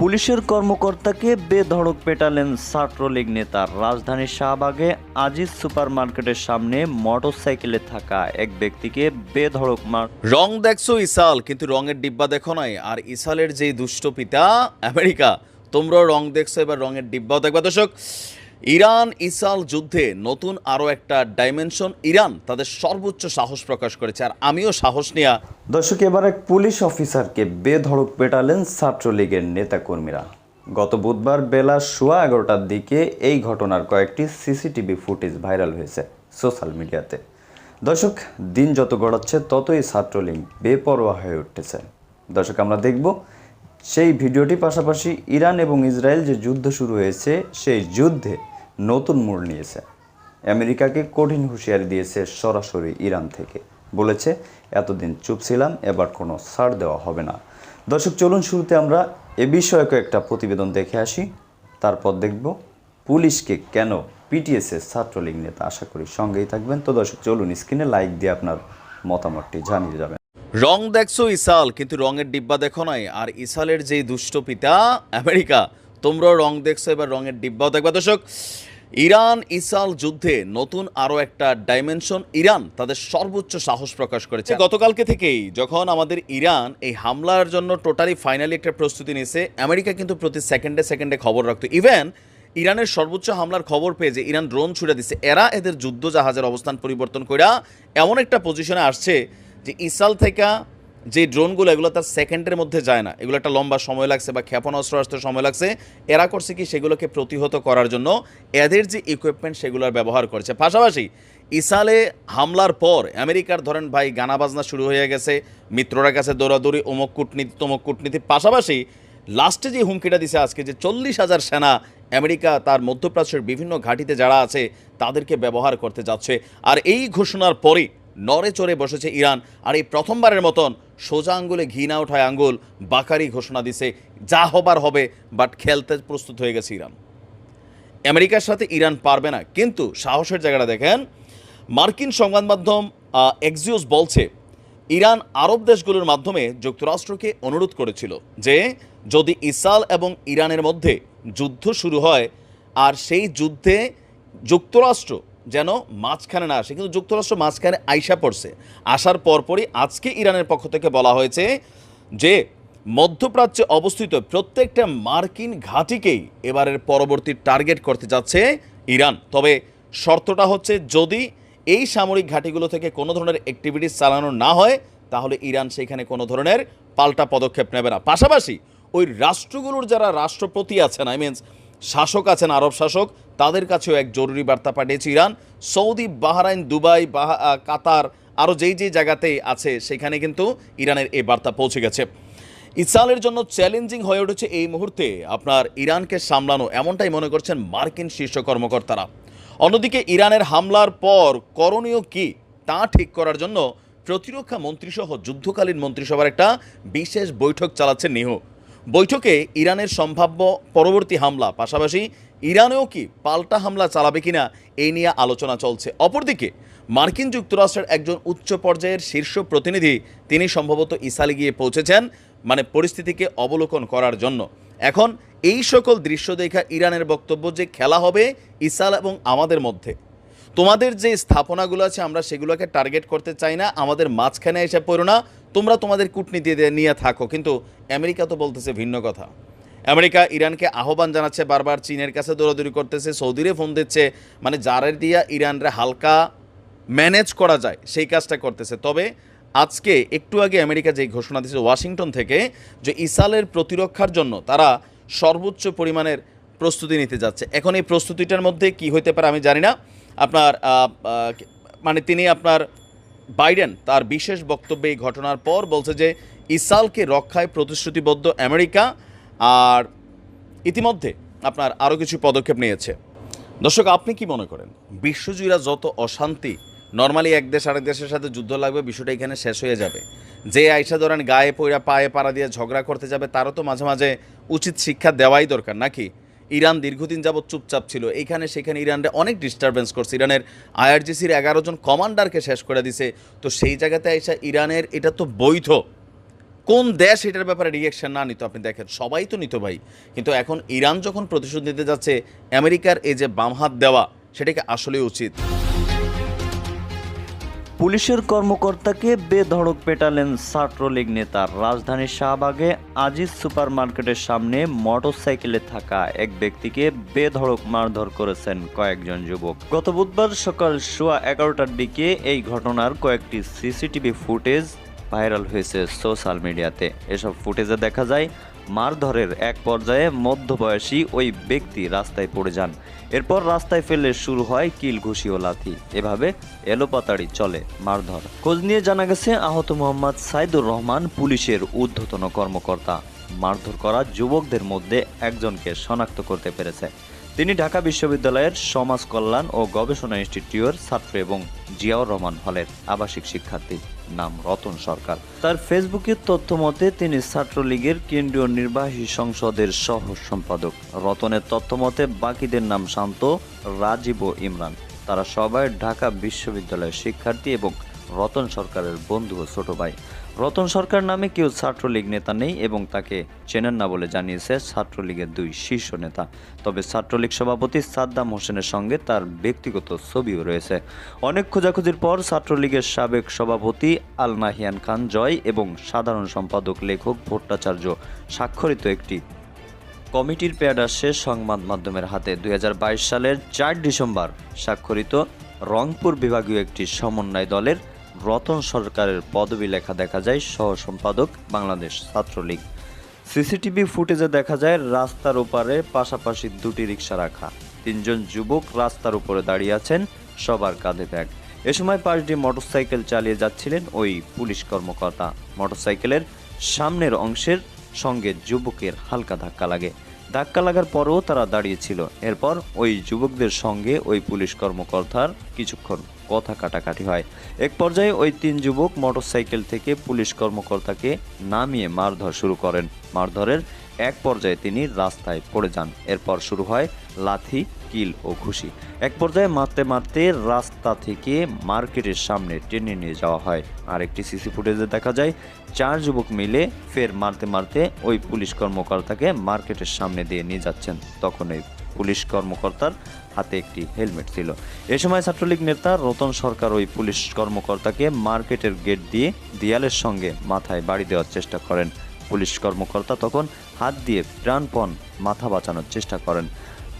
পুলিশের কর্মকর্তাকে বেধড়ক পেটালেন ছাত্রলীগ নেতা। রাজধানীর শাহবাগে আজিজ সুপার মার্কেটের সামনে মোটরসাইকেলে থাকা এক ব্যক্তিকে বেধড়ক মার রং দেখছ ইসাল, কিন্তু রঙের ডিব্বা দেখো নাই। আর ইসালের যে দুষ্ট পিতা, আমেরিকা, তোমরাও রং দেখছ, এবার রঙের ডিব্বাও দেখবা। দর্শক ইরান ইসাল যুদ্ধে নতুন আরও একটা ডাইমেনশন ইরান তাদের সর্বোচ্চ সাহস প্রকাশ করেছে, আর আমিও সাহস নেয়া। দর্শক, এবার এক পুলিশ অফিসারকে বেধড়ক পেটালেন ছাত্রলীগের নেতাকর্মীরা। গত বুধবার বেলা সোয়া এগারোটার দিকে এই ঘটনার কয়েকটি সিসিটিভি ফুটেজ ভাইরাল হয়েছে সোশ্যাল মিডিয়াতে। দর্শক, দিন যত গড়াচ্ছে, ততই ছাত্রলীগ বেপরোয়া হয়ে উঠতেছে দর্শক, আমরা দেখব সেই ভিডিওটি পাশাপাশি ইরান এবং ইসরায়েল যে যুদ্ধ শুরু হয়েছে, সেই যুদ্ধে নতুন মোড় নিয়েছে। আমেরিকাকে কঠিন হুঁশিয়ারি দিয়েছে সরাসরি ইরান থেকে। বলেছে, এতদিন চুপ ছিলাম, এবার কোনো ছাড় দেওয়া হবে না। দর্শক, চলুন শুরুতে আমরা এ বিষয়ে কয়েকটা প্রতিবেদন দেখে আসি। তারপর দেখব পুলিশকে কেন পিটিএসের ছাত্রলীগ নেতা আশা করি সঙ্গেই থাকবেন। তো দর্শক, চলুন স্ক্রিনে লাইক দিয়ে আপনার মতামতটি জানিয়ে যাবেন। রং দেখছ ইসাল, কিন্তু রঙের ডিব্বা দেখো নাই। আর ইসালের যেই দুষ্ট পিতা, আমেরিকা, তোমরাও রং দেখছ, এবার রঙের ডিব্বাও দেখবা। দর্শক ইরান ইসাল যুদ্ধে নতুন আরও একটা ডাইমেনশন ইরান তাদের সর্বোচ্চ সাহস প্রকাশ করেছে। গতকালকে থেকেই যখন আমাদের ইরান এই হামলার জন্য টোটালি ফাইনালি একটা প্রস্তুতি নিয়েছে আমেরিকা কিন্তু প্রতি সেকেন্ডে সেকেন্ডে খবর রাখতো। ইভেন ইরানের সর্বোচ্চ হামলার খবর পেয়ে যে ইরান ড্রোন ছুড়ে দিচ্ছে এরা এদের যুদ্ধ জাহাজের অবস্থান পরিবর্তন কইরা এমন একটা পজিশনে আসছে যে ইসাল থেকে যে ড্রোনগুলো, এগুলো তার সেকেন্ডের মধ্যে যায় না। এগুলো একটা লম্বা সময় লাগছে বা ক্ষেপণাস্ত্র আসতে সময় লাগছে। এরা করছে কি? সেগুলোকে প্রতিহত করার জন্য এদের যে ইকুইপমেন্ট সেগুলোর ব্যবহার করছে। পাশাপাশি ইসালে হামলার পর আমেরিকার ধরেন ভাই গানা বাজনা শুরু হয়ে গেছে। মিত্ররা কাছে দৌড়াদৌড়ি, অমুক কূটনীতি, তমুক কূটনীতি। পাশাপাশি লাস্টে যে হুমকিটা দিছে আজকে যে চল্লিশ হাজার সেনা আমেরিকা, তার মধ্যপ্রাচ্যের বিভিন্ন ঘাঁটিতে যারা আছে, তাদেরকে ব্যবহার করতে যাচ্ছে। আর এই ঘোষণার পরে নড়ে চড়ে বসেছে ইরান আর এই প্রথমবারের মতন সোজা আঙ্গুলে ঘি না ওঠায় আঙ্গুল বাকারি ঘোষণা দিছে, যা হবার হবে বাট খেলতে প্রস্তুত হয়ে গেছে ইরান। আমেরিকার সাথে ইরান পারবে না, কিন্তু সাহসের জায়গাটা দেখেন, মার্কিন সংবাদ মাধ্যম এক্সিওস বলছে, ইরান আরব দেশগুলোর মাধ্যমে যুক্তরাষ্ট্রকে অনুরোধ করেছিল যে, যদি ইসরায়েল এবং ইরানের মধ্যে যুদ্ধ শুরু হয়, আর সেই যুদ্ধে যুক্তরাষ্ট্র যেন মাঝখানে না আসে। কিন্তু যুক্তরাষ্ট্র মাঝখানে আইসা পড়ছে। আসার পরপরই আজকে ইরানের পক্ষ থেকে বলা হয়েছে যে, মধ্যপ্রাচ্যে অবস্থিত প্রত্যেকটা মার্কিন ঘাঁটিকেই এবারের পরবর্তী টার্গেট করতে যাচ্ছে ইরান। তবে শর্তটা হচ্ছে, যদি এই সামরিক ঘাঁটিগুলো থেকে কোনো ধরনের অ্যাক্টিভিটিস চালানো না হয়, তাহলে ইরান সেখানে কোনো ধরনের পাল্টা পদক্ষেপ নেবে না। পাশাপাশি ওই রাষ্ট্রগুলোর যারা রাষ্ট্রপতি আছেন আই মিনস শাসক আছেন আরব শাসক, তাদের কাছেও এক জরুরি বার্তা পাঠিয়েছে Iran. Saudi, Bahrain, Dubai Qatar, আরও যেই যেই জায়গাতে আছে, সেখানে কিন্তু ইরানের এই বার্তা পৌঁছে গেছে। ইসরায়েলের জন্য চ্যালেঞ্জিং হয়ে উঠেছে এই মুহূর্তে আপনার ইরানকে সামলানো, এমনটাই মনে করছেন মার্কিন শীর্ষ কর্মকর্তারা। অন্যদিকে ইরানের হামলার পর করণীয় কি, তা ঠিক করার জন্য প্রতিরক্ষা মন্ত্রীসহ যুদ্ধকালীন মন্ত্রিসভার একটা বিশেষ বৈঠক চালাচ্ছে নিহু বৈঠকে ইরানের সম্ভাব্য পরবর্তী হামলা, পাশাপাশি ইরানেও কি পাল্টা হামলা চালাবে কিনা এই নিয়ে আলোচনা চলছে। অপরদিকে, মার্কিন যুক্তরাষ্ট্রের একজন উচ্চ পর্যায়ের শীর্ষ প্রতিনিধি, তিনি সম্ভবত ইসালে গিয়ে পৌঁছেছেন মানে পরিস্থিতিকে অবলোকন করার জন্য। এখন এই সকল দৃশ্য দেখা ইরানের বক্তব্য যে খেলা হবে ইসাল এবং আমাদের মধ্যে। তোমাদের যে স্থাপনাগুলো আছে, আমরা সেগুলোকে টার্গেট করতে চাই না, আমাদের মাঝখানে এসে পড়ো না। তোমরা তোমাদের কূটনীতি নিয়ে থাকো, কিন্তু আমেরিকা তো বলতেছে ভিন্ন কথা। আমেরিকা ইরানকে আহ্বান জানাচ্ছে, বারবার চীনের কাছে দৌড়াদৌড়ি করতেছে, সৌদিরে ফোন দিচ্ছে মানে যারের দিয়া ইরানরে হালকা ম্যানেজ করা যায়, সেই কাজটা করতেছে। তবে আজকে একটু আগে আমেরিকা যে ঘোষণা দিয়েছে ওয়াশিংটন থেকে, যে ইসালের প্রতিরক্ষার জন্য তারা সর্বোচ্চ পরিমাণের প্রস্তুতি নিতে যাচ্ছে। এখন এই প্রস্তুতিটার মধ্যে কি হইতে পারে আমি জানি না। আপনার মানে তিনি আপনার বাইডেন তার বিশেষ বক্তব্যে এই ঘটনার পর বলছে যে ইসালকে রক্ষায় প্রতিশ্রুতিবদ্ধ আমেরিকা আর ইতিমধ্যে আপনার আরও কিছু পদক্ষেপ নিয়েছে। দর্শক, আপনি কি মনে করেন? বিশ্বজুড়া যত অশান্তি নর্মালি এক দেশ আরেক দেশের সাথে যুদ্ধ লাগবে, বিষয়টা এখানে শেষ হয়ে যাবে। যে আইসা ধরেন গায়ে পইরা পায়ে পাড়া দিয়ে ঝগড়া করতে যাবে, তারও তো মাঝে মাঝে উচিত শিক্ষা দেওয়াই দরকার, নাকি? ইরান দীর্ঘদিন যাবৎ চুপচাপ ছিল। এখানে সেখানে ইরানরা অনেক ডিস্টারবেন্স করছে। ইরানের আইআরজিসির এগারো জন কমান্ডারকে শেষ করে দিছে। তো সেই জায়গাতে আইসা ইরানের, এটা তো বৈধ। কোন দেশ এটার ব্যাপারে রিয়াকশান না নিত? আপনি দেখেন, সবাই তো নিত ভাই। কিন্তু এখন ইরান যখন প্রতিশোধ নিতে যাচ্ছে, আমেরিকার এই যে বামহাত দেওয়া, সেটাকে আসলেই উচিত। পুলিশের কর্মকর্তাকে বেধড়ক পেটালেন ছাত্রলীগ নেতা। রাজধানীর শাহবাগে আজিজ সুপার মার্কেটের সামনে মোটরসাইকেলে থাকা এক ব্যক্তিকে বেধড়ক মারধর করেছেন কয়েকজন যুবক। গত বুধবার সকাল সোয়া এগারোটার দিকে এই ঘটনার কয়েকটি সিসিটিভি ফুটেজ ভাইরাল হয়েছে সোশ্যাল মিডিয়াতে। এসব ফুটেজে দেখা যায় মারধরের এক পর্যায়ে মধ্যবয়সী ওই ব্যক্তি রাস্তায় পড়ে যান। এরপর রাস্তায় ফেলে শুরু হয় কিল ঘুষি ও লাথি। এভাবে এলোপাতাড়ি চলে মারধর। খোঁজ নিয়ে জানা গেছে, আহত মোহাম্মদ সাইদুর রহমান পুলিশের ঊর্ধ্বতন কর্মকর্তা। মারধর করা যুবকদের মধ্যে একজনকে শনাক্ত করতে পেরেছে। তিনি ঢাকা বিশ্ববিদ্যালয়ের সমাজ কল্যাণ ও গবেষণা ইনস্টিটিউটের ছাত্র এবং জিয়াউর রহমান হলের আবাসিক শিক্ষার্থী। নাম রতন সরকার। তার ফেসবুকের তথ্য মতে, তিনি ছাত্রলীগের কেন্দ্রীয় নির্বাহী সংসদের সহ সম্পাদক। রতনের তথ্য মতে, বাকিদের নাম শান্ত, রাজীব ও ইমরান। তারা সবাই ঢাকা বিশ্ববিদ্যালয়ের শিক্ষার্থী এবং রতন সরকারের বন্ধু ও ছোট ভাই। রতন সরকার নামে কেউ ছাত্রলীগ নেতা নেই এবং তাকে চেনেন না বলে জানিয়েছে ছাত্রলীগের দুই শীর্ষ নেতা। তবে ছাত্রলীগ সভাপতি সাদ্দাম হোসেনের সঙ্গে তার ব্যক্তিগত ছবিও রয়েছে। অনেক খোঁজাখুঁজির পর ছাত্রলীগের সাবেক সভাপতি আল নাহিয়ান খান জয় এবং সাধারণ সম্পাদক, লেখক, ভট্টাচার্য স্বাক্ষরিত একটি কমিটির প্যাড আসছে সংবাদ মাধ্যমের হাতে দুই হাজার বাইশ সালের চার ডিসেম্বর স্বাক্ষরিত রংপুর বিভাগীয় একটি সমন্বয় দলের রতন সরকারের পদবি লেখা দেখা যায় সহ সম্পাদক বাংলাদেশ ছাত্রলীগ। সিসিটিভি ফুটেজে দেখা যায় রাস্তার ওপারে পাশাপাশি দুটি রিক্সা রাখা। তিনজন যুবক রাস্তার উপরে দাঁড়িয়ে আছেন, সবার কাঁধে ব্যাগ। এ সময় দিয়ে মোটরসাইকেল চালিয়ে যাচ্ছিলেন ওই পুলিশ কর্মকর্তা। মোটরসাইকেলের সামনের অংশের সঙ্গে যুবকের হালকা ধাক্কা লাগে। ধাক্কা লাগার পরও তারা দাঁড়িয়েছিল এরপর ওই যুবকদের সঙ্গে ওই পুলিশ কর্মকর্তার কিছুক্ষণ কথা কাটাকাটি হয়। এক পর্যায়ে ওই তিন যুবক মোটরসাইকেল থেকে পুলিশ কর্মকর্তাকে নামিয়ে মারধর শুরু করেন। মারধরের এক পর্যায়ে তিনি রাস্তায় পড়ে যান। এরপর শুরু হয় লাথি, কিল ও ঘুষি। এক পর্যায়ে মারতে মারতে রাস্তা থেকে মার্কেটের সামনে টেনে নিয়ে যাওয়া হয়। আর একটি সিসি ফুটেজে দেখা যায়, চার যুবক মিলে ফের মারতে মারতে ওই পুলিশ কর্মকর্তাকে মার্কেটের সামনে দিয়ে নিয়ে যাচ্ছেন। তখন ওই পুলিশ কর্মকর্তার হাতে একটি হেলমেট ছিল। এ সময় ছাত্রলীগ নেতা রতন সরকার ওই পুলিশ কর্মকর্তাকে মার্কেটের গেট দিয়ে দেয়ালের সঙ্গে মাথায় বাড়ি দেওয়ার চেষ্টা করেন। পুলিশ কর্মকর্তা তখন হাত দিয়ে প্রাণপণ মাথা বাঁচানোর চেষ্টা করেন।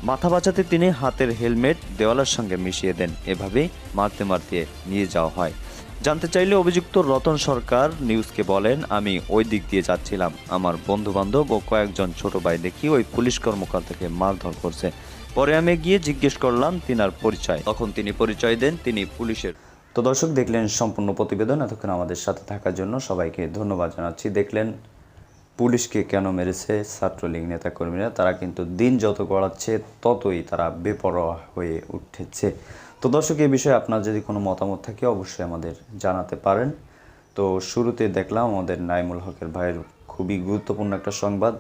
মাথা বাঁচাতে তিনি হাতের হেলমেট দেওয়ালের সঙ্গে মিশিয়ে দেন। এভাবেই মারতে মারতে নিয়ে যাওয়া হয়। জানতে চাইলে অভিযুক্ত রতন সরকার নিউজকে বলেন, আমি ওই দিক দিয়ে যাচ্ছিলাম। আমার বন্ধু বান্ধব ও কয়েকজন ছোট ভাই দেখি ওই পুলিশ কর্মকর্তাকে মারধর করছে। পরে আমি গিয়ে জিজ্ঞেস করলাম তিনার পরিচয়? তখন তিনি পরিচয় দেন, তিনি পুলিশের। তো দর্শক, দেখলেন সম্পূর্ণ প্রতিবেদন। এতক্ষণ আমাদের সাথে থাকার জন্য সবাইকে ধন্যবাদ জানাচ্ছি। দেখলেন পুলিশকে কেন মেরেছে ছাত্রলীগ নেতাকর্মীরা। তারা কিন্তু দিন যত গড়াচ্ছে, ততই তারা বেপরোয়া হয়ে উঠেছে। তো দর্শক, এই বিষয়ে আপনার যদি কোনো মতামত থাকে, অবশ্যই আমাদের জানাতে পারেন। তো শুরুতে দেখলাম আমাদের নাইমুল হকের ভাইয়ের খুবই গুরুত্বপূর্ণ একটা সংবাদ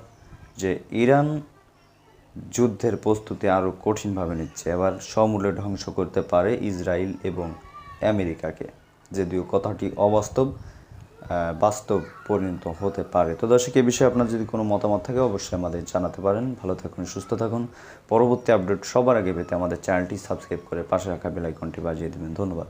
যে ইরান যুদ্ধের প্রস্তুতি আরও কঠিনভাবে নিচ্ছে। এবার সমূলে ধ্বংস করতে পারে ইসরায়েল এবং আমেরিকাকে। যদিও কথাটি অবাস্তব বাস্তব পরিণত হতে পারে। তো দর্শক, এ বিষয়ে আপনার যদি কোনো মতামত থাকে, অবশ্যই আমাদের জানাতে পারেন। ভালো থাকুন, সুস্থ থাকুন। পরবর্তী আপডেট সবার আগে পেতে আমাদের চ্যানেলটি সাবস্ক্রাইব করে পাশে রাখা বেল আইকনটি বাজিয়ে দেবেন। ধন্যবাদ।